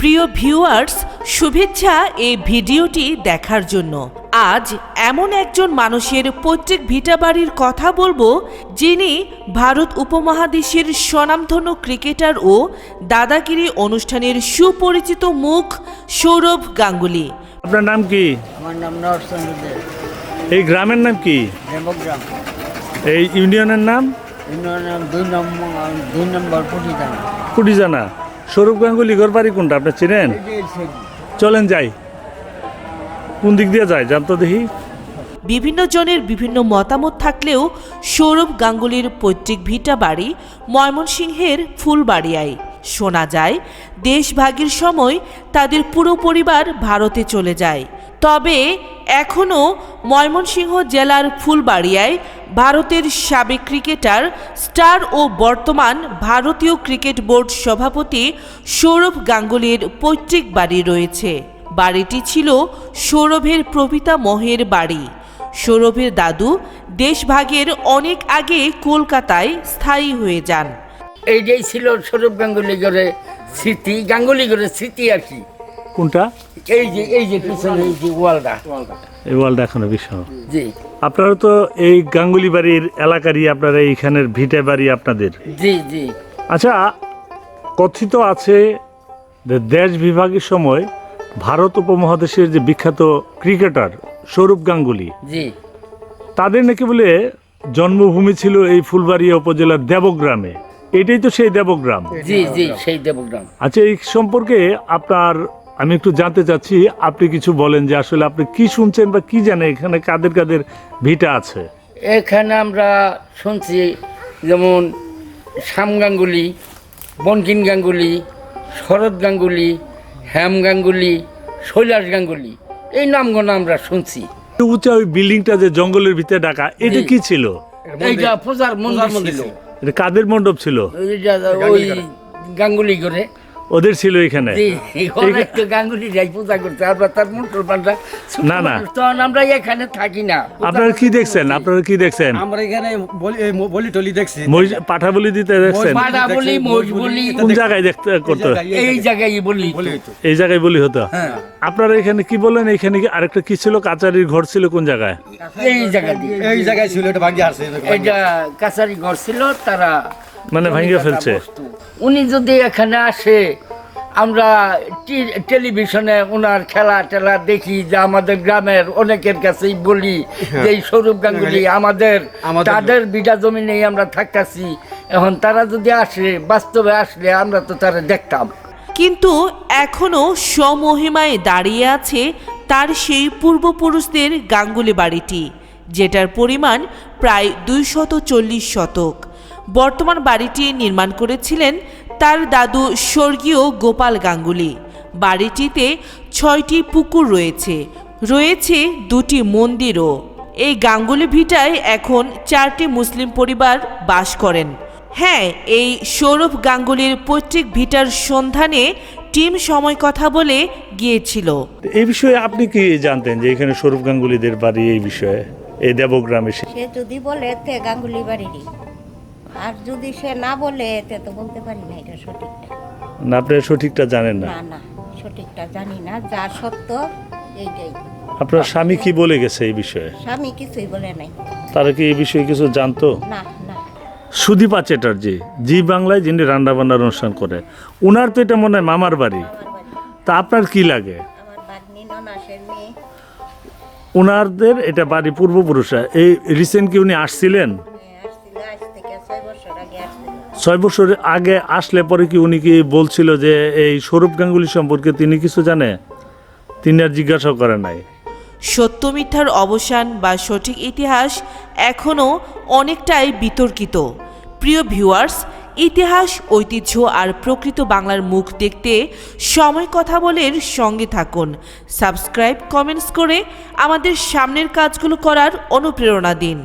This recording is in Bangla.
প্রিয় ভিউয়ার্স শুভেচ্ছা এই ভিডিওটি দেখার জন্য। আজ এমন একজন মানুষের পৈতৃক ভিটাবাড়ির কথা বলব যিনি ভারত উপমহাদেশের স্বনামধন্য ক্রিকেটার ও দাদাগিরি অনুষ্ঠানের সুপরিচিত মুখ সৌরভ গাঙ্গুলি। আপনার নাম কি? আমার নাম দে এই গ্রামের নাম কি? এই ইউনিয়নের নাম? ইউনিয়নের নাম দুই নম্বর দুই নম্বর পুটিদান কুটিজানা স্বরূপ গাঙ্গুলি ঘর বাড়ি কোনটা? আপনি চিনেন? চলেন যাই। কোন দিক দিয়ে যায়? জানতো দেখি। বিভিন্ন জনের বিভিন্ন মতামত থাকলেও সৌরভ গাঙ্গুলির পৈতৃক ভিটা বাড়ি ময়মনসিংহের ফুলবাড়িয়ায়। শোনা যায়, দেশভাগের সময় তাদের পুরো পরিবার ভারতে চলে যায়। তবে এখনও ময়মনসিংহ জেলার ফুলবাড়িয়ায় ভারতের সাবেক ক্রিকেটার স্টার ও বর্তমান ভারতীয় ক্রিকেট বোর্ড সভাপতি সৌরভ গাঙ্গুলির পৈতৃক বাড়ি রয়েছে। বাড়িটি ছিল সৌরভের প্রপিতামহের বাড়ি। সৌরভের দাদু দেশভাগের অনেক আগে কলকাতায় স্থায়ী হয়ে যান। এইটাই ছিল সৌরভ গাঙ্গুলি করে স্মৃতি গাঙ্গুলি করে স্মৃতি আর কি। কোনটা? এই যে এই যে পিছনে এই যে ওয়ালটা। এই ওয়ার্ল্ড এখনও বিষয় জি। আপনারা তো এই গাঙ্গুলি বাড়ির এলাকারই আপনারা এইখানের ভিটে বাড়ি আপনাদের। জি জি। আচ্ছা কথিত আছে যে দেশ বিভাগের সময় ভারত উপমহাদেশের যে বিখ্যাত ক্রিকেটার সৌরভ গাঙ্গুলি জি। তাদের নাকি বলে জন্মভূমি ছিল এই ফুলবাড়িয়া উপজেলার দেবগ্রামে। এটাই তো সেই দেবগ্রাম। জি জি সেই দেবগ্রাম। আচ্ছা এই সম্পর্কে আপনার আমি একটু জানতে চাচ্ছি আপনি কিছু বলেন যে আসলে আপনি কি শুনছেন বা কি জানেন? এখানে কাদের কাদের ভিটা আছে? এখানে আমরা শুনছি যেমন শ্যাম গাঙ্গুলি বঙ্কিম গাঙ্গুলি শরৎ গাঙ্গুলি হেম গাঙ্গুলি শৈলাস গাঙ্গুলি এই নামগুলো আমরা শুনছি। উঁচা ওই বিল্ডিংটা যে জঙ্গলের ভিতরে ডাকা এটা। কি ছিল? এইটা পূজার মন্দির ছিল। এটা কাদের মণ্ডপ ছিল? ওই গাঙ্গুলি করে ওদের ছিল এখানে। গাঙ্গুলি যাই পূজা করতে তার না, না। তখন আমরা এখানে থাকি না। আপনারা কি দেখছেন? আপনারা কি দেখছেন? আমরা এখানে বলি এই টলি দেখছি। পাঠা বলি দিতে দেখছেন? বলি বলি কোন জায়গায় দেখতে করতো? এই জায়গায়। বলি। এই জায়গায় বলি হতো? হ্যাঁ। আপনারা এখানে কি বলেন? এখানে কি আরেকটা কি ছিল? কাচারির ঘর ছিল কোন জায়গায়? এই জায়গা দিয়ে। এই জায়গায় ছিল এটা ভাঙ্গি আসছে এটা কাছারি ঘর ছিল তারা মানে ভাঙ্গে ফেলছে। উনি যদি এখানে আসে আমরা টি- টেলিভিশনে ওনার খেলা টেলা দেখি যে আমাদের গ্রামের অনেকের কাছেই বলি যে এই সৌরভ গাঙ্গুলি আমাদের আমাদের- তাদের বিটা জমিনেই আমরা থাকতাছি। এখন তারা যদি আসে বাস্তবে আসলে আমরা তো তারা দেখতাম। কিন্তু এখনও স্বমহিমায় দাঁড়িয়ে আছে তার সেই পূর্বপুরুষদের গাঙ্গুলি বাড়িটি যেটার পরিমাণ প্রায় দুইশত চল্লিশ শতক। বর্তমান বাড়িটি নির্মাণ করেছিলেন তার দাদু স্বর্গীয় গোপাল গাঙ্গুলি। বাড়িটিতে ছয়টি পুকুর রয়েছে রয়েছে দুটি মন্দিরও। এই গাঙ্গুলি ভিটায় এখন চারটি মুসলিম পরিবার বাস করেন। হ্যাঁ এই সৌরভ গাঙ্গুলির পৈতৃক ভিটার সন্ধানে টিম সময় কথা বলে গিয়েছিল। এই বিষয়ে আপনি কি জানতেন যে এখানে সৌরভ গাঙ্গুলিদের বাড়ি এই বিষয়ে? এই দেবগ্রামে সে- যদি বলে গাঙ্গুলি বাড়িরই আর যদি সে না বলে তে তো বলতে পারি না এটা সঠিকটা। না আপনি সঠিকটা জানেন না? না না সঠিকটা জানি না যা সত্য এইটাই। আপনার স্বামী কি বলে গেছে এই বিষয়ে? স্বামী কিছুই বলে নাই। তারা কি এই বিষয়ে কিছু জানতো? না না। সুদীপা চ্যাটার্জি জি বাংলায় যিনি রান্না বান্নার অনুষ্ঠান করে উনার তো এটা মনে হয় মামার বাড়ি। তা আপনার কি লাগে? আমার বাগনি ননাসের মেয়ে। ওনারদের এটা বাড়ি পূর্বপুরুষরা এই রিসেন্ট কি উনি আসছিলেন? ছয় বছর আগে আসলে পরে কি উনি কি বলছিল যে এই সৌরভ গাঙ্গুলি সম্পর্কে তিনি কিছু জানে? তিনি আর জিজ্ঞাসা করে নাই। সত্য মিথ্যার অবসান বা সঠিক ইতিহাস এখনও অনেকটাই বিতর্কিত। প্রিয় ভিউয়ার্স, ইতিহাস, ঐতিহ্য আর প্রকৃত বাংলার মুখ দেখতে সময় কথা বলের সঙ্গে থাকুন। সাবস্ক্রাইব, কমেন্টস করে আমাদের সামনের কাজগুলো করার অনুপ্রেরণা দিন।